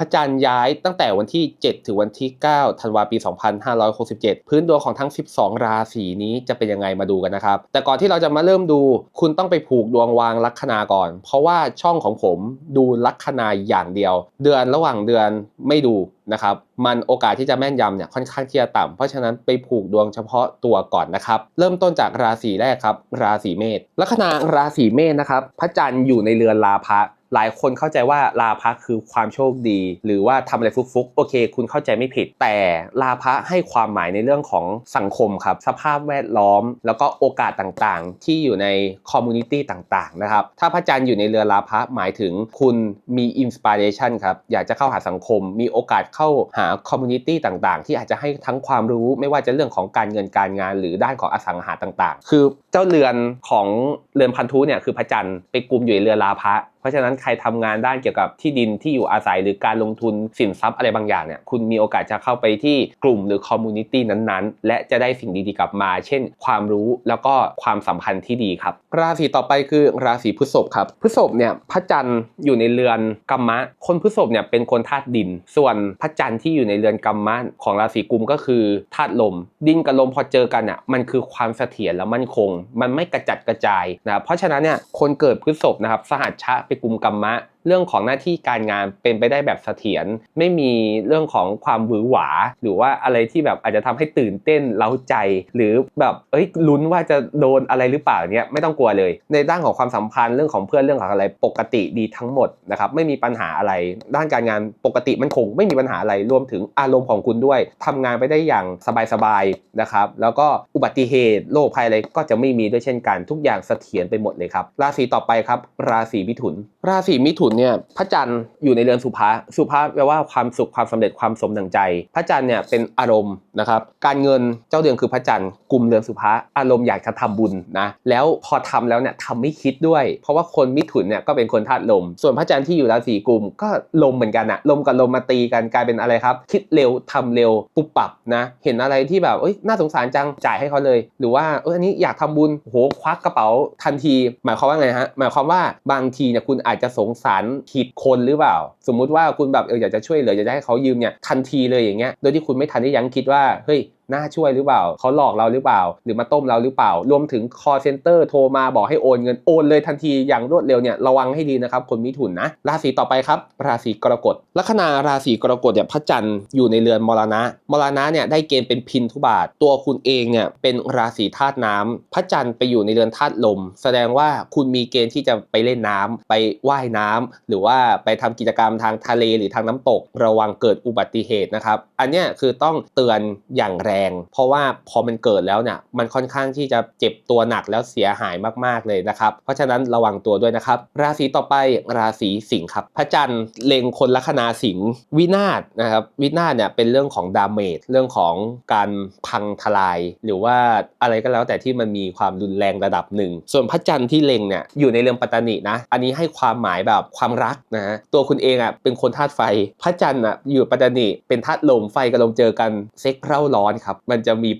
พระจันทร์ย้ายตั้งแต่วันที่ 7 ถึงวันที่ 9 ธันวาปี 2567 พื้นดวงของทั้ง 12 ราศีนี้จะเป็นยังไงมาดูกันนะครับ แต่ก่อนที่เราจะมาเริ่มดู คุณต้องไปผูกดวงวางลัคนาก่อน เพราะว่าช่องของผมดูลัคนาอย่างเดียว เดือนระหว่างเดือนไม่ดูนะครับมันโอกาสที่จะแม่นยำเนี่ยค่อนข้างที่จะต่ำเพราะฉะนั้นไปผูกดวงเฉพาะตัวก่อนนะครับ เริ่มต้นจากราศีแรกครับ ราศีเมษลัคนาราศีเมษนะครับพระจันทร์อยู่ในเรือนลาภะ หลายคนเข้าใจว่าลาภะคือความโชคดี หรือว่าทำอะไรฟุกๆ โอเค คุณเข้าใจไม่ผิด แต่ลาภะให้ความหมายในเรื่องของสังคมครับ สภาพแวดล้อม แล้วก็โอกาสต่างๆ ที่อยู่ในคอมมูนิตี้ต่างๆนะครับ ถ้าพระจันทร์อยู่ในเรือลาภะหมายถึงคุณมีอินสปิเรชันครับ อยากจะเข้าหาสังคม มีโอกาสเข้าหาคอมมูนิตี้ต่างๆ ที่อาจจะให้ทั้งความรู้ไม่ว่าจะเรื่องของการเงินการงาน หรือด้านของอสังหาต่างๆ คือเจ้าเรือนของเรือนพันธุเนี่ยคือพระจันทร์ไปกลุ่มอยู่ในเรือลาภะเพราะฉะนั้นใครทำงานด้านเกี่ยวกับที่ดินที่อยู่อาศัยหรือการลงทุนสินทรัพย์อะไรบางอย่างเนี่ยคุณมีโอกาสจะเข้าไปที่กลุ่มหรือคอมมูนิตี้นั้นๆ และจะได้สิ่งดีๆกลับมา เช่น ความรู้แล้วก็ความสัมพันธ์ที่ดีครับ ราศีต่อไปคือราศีพฤษภครับพฤษภเนี่ยพระจันทร์อยู่ในเรือนกัมมะ คนพฤษภเนี่ยเป็นคนธาตุดิน ส่วนพระจันทร์ที่อยู่ในเรือนกัมมะของราศีกุมก็คือธาตุลม ดินกับลมพอเจอกันอะมันคือความเสถียรและมั่นคง มันไม่กระจัดกระจายนะเพราะฉะนั้นเนี่ยคนเกิดพฤษภนะครับสหัชชะไปกุมกรรมะเรื่องของหน้าที่การงานเป็นไปได้แบบเสถียรไม่มีเรื่องของความหวือหวา หรือว่าอะไรที่แบบอาจจะทำให้ตื่นเต้นเล้าใจ หรือแบบเอ้ยลุ้นว่าจะโดนอะไรหรือเปล่าเนี่ยไม่ต้องกลัวเลย ในด้านของความสัมพันธ์เรื่องของเพื่อนเรื่องของอะไรปกติดีทั้งหมดนะครับไม่มีปัญหาอะไร ด้านการงานปกติมันคงไม่มีปัญหาอะไรรวมถึงอารมณ์ของคุณด้วยทำงานไปได้อย่างสบายๆนะครับแล้วก็อุบัติเหตุโรคภัยอะไรก็จะไม่มีด้วยเช่นกัน ทุกอย่างเสถียรไปหมดเลยครับราศีต่อไปครับ ราศีมิถุน ราศีมิถุนเนี่ยพระจันทร์อยู่ในเรือนสุภาสุภาแปลว่าความสุขความสำเร็จความสมดังใจ พระจันทร์เนี่ยเป็นอารมณ์นะครับการเงินเจ้าเดือนคือพระจันทร์กลุ่มเรือนสุภาอารมณ์อยากจะทำบุญนะแล้วพอทำแล้วเนี่ยทำไม่คิดด้วย เพราะว่าคนมิถุนเนี่ยก็เป็นคนธาตุลม ส่วนพระจันทร์ที่อยู่ราศีกุมก็ลมเหมือนกันอะลมกับลมมาตีกันกลายเป็นอะไรครับ คิดเร็วทำเร็วปุบปับนะเห็นอะไรที่แบบเอ้ยน่าสงสารจังจ่ายให้เขาเลย หรือว่าเอออันนี้อยากทำบุญโหควักกระเป๋าทันที หมายความว่าไงฮะหมายความว่าบางทีเนี่ยคุณอาจจะสงสารผิดคนหรือเปล่า สมมุติว่าคุณแบบเอออยากจะช่วยเหลืออยากจะให้เขายืมเนี่ยทันทีเลยอย่างเงี้ยโดยที่คุณไม่ทันได้ยั้งคิดว่าเฮ้ย น่าช่วยหรือเปล่าเขาหลอกเราหรือเปล่า หรือมาต้มเราหรือเปล่า รวมถึง call center โทรมาบอกให้โอนเงินโอนเลยทันทีอย่างรวดเร็วเนี่ยระวังให้ดีนะครับคนมิถุนนะราศีต่อไปครับ ราศีกรกฎลัคนาราศีกรกฎเนี่ยพระจันทร์อยู่ในเรือนมรณะ มรณะเนี่ยได้เกณฑ์เป็นพินทุบาท ตัวคุณเองเนี่ยเป็นราศีธาตุน้ำพระจันทร์ไปอยู่ในเรือนธาตุลม แสดงว่าคุณมีเกณฑ์ที่จะไปเล่นน้ำไปว่ายน้ำหรือว่าไปทำกิจกรรมทางทะเลหรือทางน้ำตก ระวังเกิดอุบัติเหตุนะครับอันเนี้ยคือต้องเตือนอย่างแรงเพราะว่าพอมันเกิดแล้วเนี่ยมันค่อนข้างที่จะเจ็บตัวหนักแล้วเสียหายมากๆเลยนะครับเพราะฉะนั้นระวังตัวด้วยนะครับ ราศีต่อไปราศีสิงห์ครับพระจันทร์เล็งคนลัคนาสิงห์วินาศนะครับวินาศเนี่ยเป็นเรื่องของดาเมจเรื่องของการพังทลาย หรือว่าอะไรก็แล้วแต่ที่มันมีความรุนแรงระดับหนึ่ง ส่วนพระจันทร์ที่เล็งเนี่ยอยู่ในเรื่องปัตตานีนะ อันนี้ให้ความหมายแบบความรักนะฮะตัวคุณเองอะเป็นคนธาตุไฟ พระจันทร์อะอยู่ปัตตานีเป็นธาตุลมไฟกับลมเจอกันเซ็กเร่าร้อนครับมันจะมี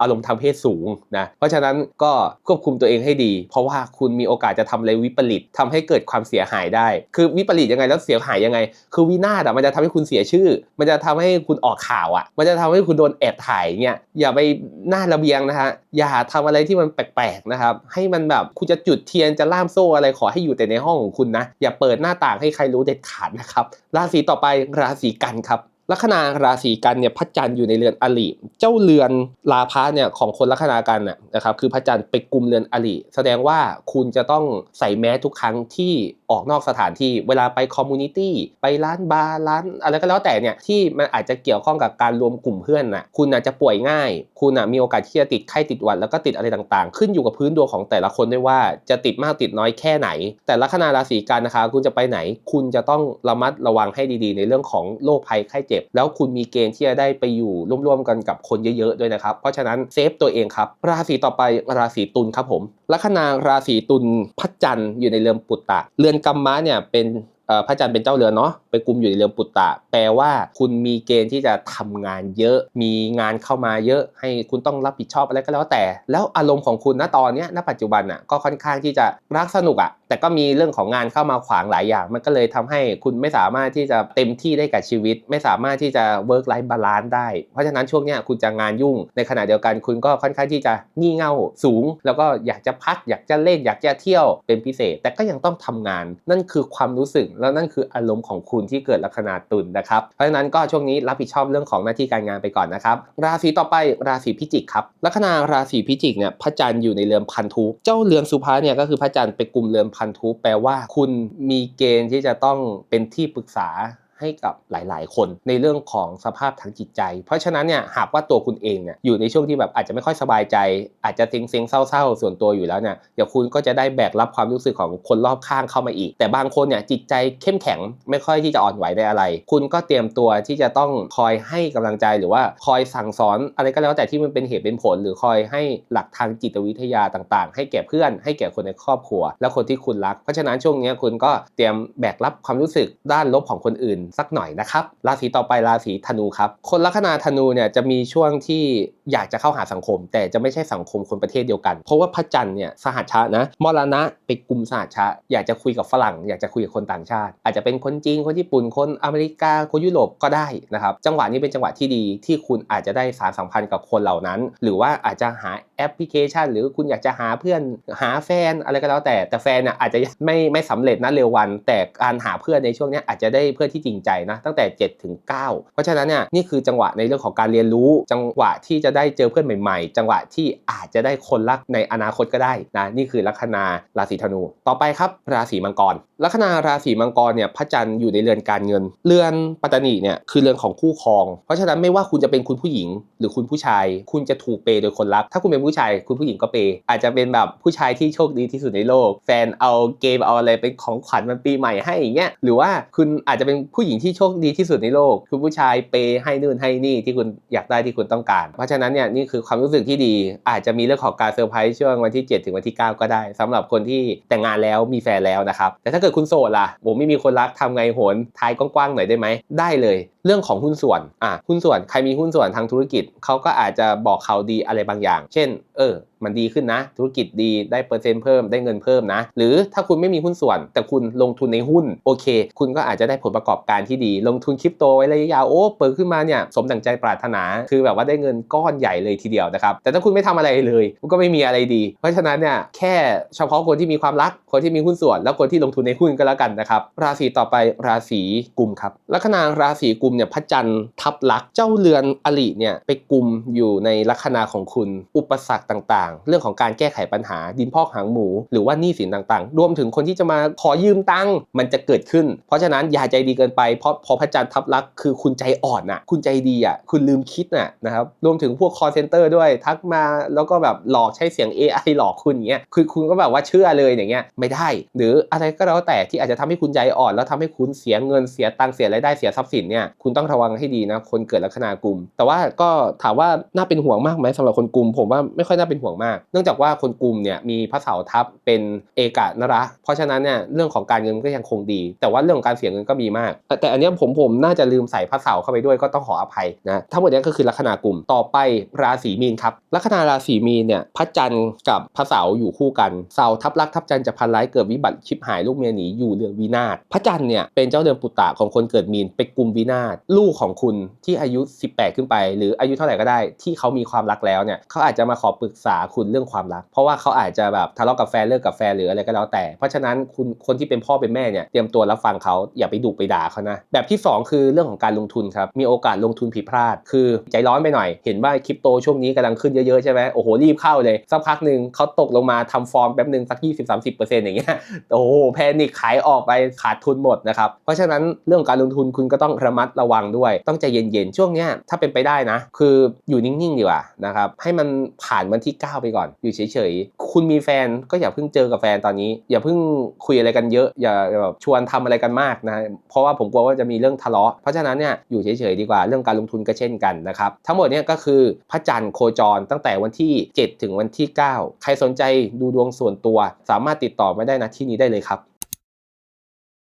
อารมณ์ทางเพศสูงนะเพราะฉะนั้นก็ควบคุมตัวเองให้ดี เพราะว่าคุณมีโอกาสจะทำอะไรวิปริตทำให้เกิดความเสียหายได้ คือวิปริตยังไงแล้วเสียหายยังไง คือวินาศอะมันจะทำให้คุณเสียชื่อ มันจะทำให้คุณออกข่าวอะ มันจะทำให้คุณโดนแอบถ่ายเนี่ยอย่าไปหน้าระเบียงนะฮะอย่าทำอะไรที่มันแปลกๆนะครับให้มันแบบคุณจะจุดเทียนจะล่ามโซ่อะไรขอให้อยู่แต่ในห้องของคุณนะอย่าเปิดหน้าต่างให้ใครรู้เด็ดขาดนะครับราศีต่อไปราศีกันครับ ลัคนาราศีกันเนี่ยพระจันทร์อยู่ในเรือนอริเจ้าเรือนลาพะเนี่ยของคนลัคนากันน่ะนะครับคือพระจันทร์ไปกุมเรือนอริแสดงว่าคุณจะต้องใส่แมสทุกครั้งที่ออกนอกสถานที่เวลาไปคอมมูนิตี้ไปร้านบาร์ร้านอะไรก็แล้วแต่เนี่ยที่มันอาจจะเกี่ยวข้องกับการรวมกลุ่มเพื่อนน่ะคุณอาจจะป่วยง่าย คุณอะมีโอกาสที่จะติดไข้ติดหวัดแล้วก็ติดอะไรต่างๆ ขึ้นอยู่กับพื้นดวงของแต่ละคนด้วยว่าจะติดมากติดน้อยแค่ไหน แต่ลัคนาราศีกันนะคะ คุณจะไปไหน คุณจะต้องระมัดระวังให้ดีๆ ในเรื่องของโรคภัยไข้เจ็บแล้วคุณมีเกณฑ์ที่จะได้ไปอยู่ร่วมๆกันกับคนเยอะๆด้วยนะครับ เพราะฉะนั้นเซฟตัวเองครับ ราศีต่อไปราศีตุลครับผมลัคนาราศีตุลพระจันทร์อยู่ในเรือนปุตตะ เรือนกัมมะเนี่ยเป็นพระจันทร์เป็นเจ้าเรือนเนาะไปกุมอยู่ในเรือนปุตตะ แปลว่าคุณมีเกณฑ์ที่จะทำงานเยอะ มีงานเข้ามาเยอะ ให้คุณต้องรับผิดชอบอะไรก็แล้วแต่ แล้วอารมณ์ของคุณณตอนนี้ณปัจจุบันอะก็ค่อนข้างที่จะรักสนุกอะแต่ก็มีเรื่องของงานเข้ามาขวางหลายอย่าง มันก็เลยทำให้คุณไม่สามารถที่จะเต็มที่ได้กับชีวิต ไม่สามารถที่จะ work life balance ได้ เพราะฉะนั้นช่วงเนี้ยคุณจะงานยุ่ง ในขณะเดียวกันคุณก็ค่อนข้างที่จะงี่เง่าสูง แล้วก็อยากจะพัก อยากจะเล่น อยากจะเที่ยวเป็นพิเศษ แต่ก็ยังต้องทำงาน นั่นคือความรู้สึก แล้วนั่นคืออารมณ์ของคุณที่เกิดลัคนาตุลนะครับ เพราะฉะนั้นก็ช่วงนี้รับผิดชอบเรื่องของหน้าที่การงานไปก่อนนะครับ ราศีต่อไปราศีพิจิกครับ ลัคนาราศีพิจิกเนี่ยพระจันทร์อยู่ในเรือนพันธุ เจ้าเรือนสุภาเนี่ยก็คือพระจันทร์ไปกลุ่มเรือนพันธุแปลว่าคุณมีเกณฑ์ที่จะต้องเป็นที่ปรึกษา ให้กับหลาย ๆ คนในเรื่องของสภาพทางจิตใจ เพราะฉะนั้นเนี่ยหากว่าตัวคุณเองเนี่ยอยู่ในช่วงที่แบบอาจจะไม่ค่อยสบายใจ อาจจะเซ็งเซ็งเศร้า ๆ ส่วนตัวอยู่แล้วเนี่ยเดี๋ยวคุณก็จะได้แบกรับความรู้สึกของคนรอบข้างเข้ามาอีก แต่บางคนเนี่ยจิตใจเข้มแข็งไม่ค่อยที่จะอ่อนไหวในอะไร คุณก็เตรียมตัวที่จะต้องคอยให้กำลังใจหรือว่าคอยสั่งสอนอะไรก็แล้วแต่ที่มันเป็นเหตุเป็นผล หรือคอยให้หลักทางจิตวิทยาต่างๆ ให้แก่เพื่อน ให้แก่คนในครอบครัว และคนที่คุณรัก เพราะฉะนั้นช่วงนี้คุณก็เตรียมแบกรับความรู้สึกด้านลบของคนอื่นสักหน่อยนะครับ ราศีต่อไปราศีธนูครับ คนลัคนาธนูเนี่ยจะมีช่วงที่อยากจะเข้าหาสังคม แต่จะไม่ใช่สังคมคนประเทศเดียวกัน เพราะว่าพระจันทร์เนี่ยสหัชชะนะมรณะไปกลุ่มสหัชชะ อยากจะคุยกับฝรั่ง อยากจะคุยกับคนต่างชาติ อาจจะเป็นคนจีนคนญี่ปุ่นคนอเมริกาคนยุโรปก็ได้นะครับจังหวะนี้เป็นจังหวะที่ดีที่คุณอาจจะได้สารสัมพันธ์กับคนเหล่านั้น หรือว่าอาจจะหาแอปพลิเคชัน หรือคุณอยากจะหาเพื่อนหาแฟนอะไรก็แล้วแต่แต่แฟนน่ะอาจจะไม่ไม่สำเร็จนะเร็ววัน แต่การหาเพื่อนในช่วงนี้อาจจะได้เพื่อนที่จริงใจนะตั้งแต่7ถึง9เพราะฉะนั้นเนี่ยนี่คือจังหวะในเรื่องของการเรียนรู้ จังหวะที่จะได้เจอเพื่อนใหม่ ๆ จังหวะที่อาจจะได้คนรักในอนาคตก็ได้นะนี่คือลัคนาราศีธนู ต่อไปครับราศีมังกรลัคนาราศีมังกรเนี่ยพระจันทร์อยู่ในเรือนการเงิน เรือนปัตตานีเนี่ยคือเรือนของคู่ครอง เพราะฉะนั้นไม่ว่าคุณจะเป็นคุณผู้หญิง หรือคุณผู้ชาย คุณจะถูกเปย์โดยคนรักถ้าคุณเป็นผู้ชายคุณผู้หญิงก็เปย์อาจจะเป็นแบบผู้ชายที่โชคดีที่สุดในโลก แฟนเอาเกมเอาอะไรเป็นของขวัญวันปีใหม่ให้อย่างเงี้ยหรือว่าคุณอาจจะเป็นผู้หญิงที่โชคดีที่สุดในโลก คุณผู้ชายเปย์ให้นู่นให้นี่ที่คุณอยากได้ที่คุณต้องการ เพราะฉะนั้นเนี่ยนี่คือความรู้สึกที่ดี อาจจะมีเรื่องของการเซอร์ไพรส์ช่วงวันที่ 7 ถึงวันที่ 9 ก็ได้สำหรับคนที่แต่งงานแล้วมีแฟนแล้วนะครับแต่ถ้าเกิดคุณโสดล่ะผมไม่มีคนรักทำไงโหนทายกว้างๆหน่อยได้ไหมได้เลยเรื่องของหุ้นส่วน อะ หุ้นส่วน ใครมีหุ้นส่วนทางธุรกิจ เขาก็อาจจะบอกข่าวดีอะไรบางอย่าง เช่นเออมันดีขึ้นนะ ธุรกิจดีได้เปอร์เซ็นต์เพิ่มได้เงินเพิ่มนะ หรือถ้าคุณไม่มีหุ้นส่วน แต่คุณลงทุนในหุ้นโอเค คุณก็อาจจะได้ผลประกอบการที่ดี ลงทุนคริปโตไว้ระยะยาวโอ้เปิดขึ้นมาเนี่ยสมดังใจปรารถนา คือแบบว่าได้เงินก้อนใหญ่เลยทีเดียวนะครับแต่ถ้าคุณไม่ทำอะไรเลยมันก็ไม่มีอะไรดี เพราะฉะนั้นเนี่ยแค่เฉพาะคนที่มีความรักคนที่มีหุ้นส่วน แล้วคนที่ลงทุนในหุ้นก็แล้วกันนะครับราศีต่อไปราศีกุมครับลัคนาราศีกุมเนี่ยพระจันทร์ทับลักเจ้าเรือนอลิเนี่ยไปกุมอยู่ในลัคนาของคุณอุปสรรคต่างๆ เรื่องของการแก้ไขปัญหาดินพอกหางหมู หรือว่าหนี้สินต่างๆ รวมถึงคนที่จะมาขอยืมตังค์มันจะเกิดขึ้น เพราะฉะนั้นอย่าใจดีเกินไปเพราะพอพระจันทร์ทับลักคือคุณใจอ่อนน่ะ คุณใจดีอะคุณลืมคิดน่ะนะครับรวมถึงพวก call center ด้วยทักมาแล้วก็แบบหลอกใช้เสียง AI หลอกคุณอย่างเงี้ยคือคุณก็แบบว่าเชื่อเลยอย่างเงี้ยไม่ได้ หรืออะไรก็แล้วแต่ที่อาจจะทำให้คุณใจอ่อน แล้วทำให้คุณเสียเงินเสียตังค์เสียรายได้เสียทรัพย์สินเนี่ยคุณต้องระวังให้ดีนะคนเกิดลัคนากุม แต่ว่าก็ถามว่าน่าเป็นห่วงมากไหมสำหรับคนกุม ผมว่าไม่ค่อยน่าเป็นห่วงมาก เนื่องจากว่าคนกลุ่มเนี่ยมีพระเสาทับเป็นเอกะนระ เพราะฉะนั้นเนี่ยเรื่องของการเงินก็ยังคงดี แต่ว่าเรื่องของการเสียเงินก็มีมาก แต่อันนี้ผมผมน่าจะลืมใส่พระเสาเข้าไปด้วยก็ต้องขออภัยนะทั้งหมดนี้ก็คือลัคนากลุ่มต่อไปราศีมีนครับลัคนาราศีมีนเนี่ยพระจันทร์กับพระเสาอยู่คู่กันเสาทับลักทับจันทร์จะพันร้ายเกิดวิบัติชิบหายลูกเมียหนีอยู่เรือนวินาศพระจันทร์เนี่ยเป็นเจ้าเรือนปุตตะของคนเกิดมีนเป็นกลุ่มวินาศลูกของคุณที่อายุ 18 ขึ้นไป หรืออายุเท่าไหร่ก็ได้ ที่เขามีความรักแล้วเนี่ยเขาอาจจะมาขอปรึกษาคุณเรื่องความรัก เพราะว่าเขาอาจจะแบบทะเลาะกับแฟนเลิกกับแฟนหรืออะไรก็แล้วแต่ เพราะฉะนั้นคุณคนที่เป็นพ่อเป็นแม่เนี่ยเตรียมตัวรับฟังเขาอย่าไปดุไปด่าเขานะแบบที่สองคือเรื่องของการลงทุนครับมีโอกาสลงทุนผิดพลาด คือใจร้อนไปหน่อยเห็นว่าคริปโตช่วงนี้กำลังขึ้นเยอะๆใช่ไหมโอ้โหรีบเข้าเลยสักพักหนึ่งเขาตกลงมาทำฟอร์มแป๊บหนึ่งสัก 20-30%อย่างเงี้ยโอ้โหแพนิคขายออกไปขาดทุนหมดนะครับเพราะฉะนั้นเรื่องการลงทุนคุณก็ต้องระมัดระวังด้วย ต้องใจเย็นๆช่วงเนี้ยถ้าเป็นไปได้นะ คืออยู่นิ่งๆดีกว่านะครับให้มันผ่านวันที่ 9ไปก่อน อยู่เฉยๆ คุณมีแฟนก็อย่าเพิ่งเจอกับแฟนตอนนี้ อย่าเพิ่งคุยอะไรกันเยอะ อย่าแบบชวนทำอะไรกันมากนะ เพราะว่าผมกลัวว่าจะมีเรื่องทะเลาะ เพราะฉะนั้นเนี่ยอยู่เฉยๆดีกว่า เรื่องการลงทุนก็เช่นกันนะครับ ทั้งหมดเนี่ยก็คือพระจันทร์โคจรตั้งแต่วันที่ 7 ถึงวันที่ 9 ใครสนใจดูดวงส่วนตัว สามารถติดต่อมาได้นะที่นี้ได้เลยครับ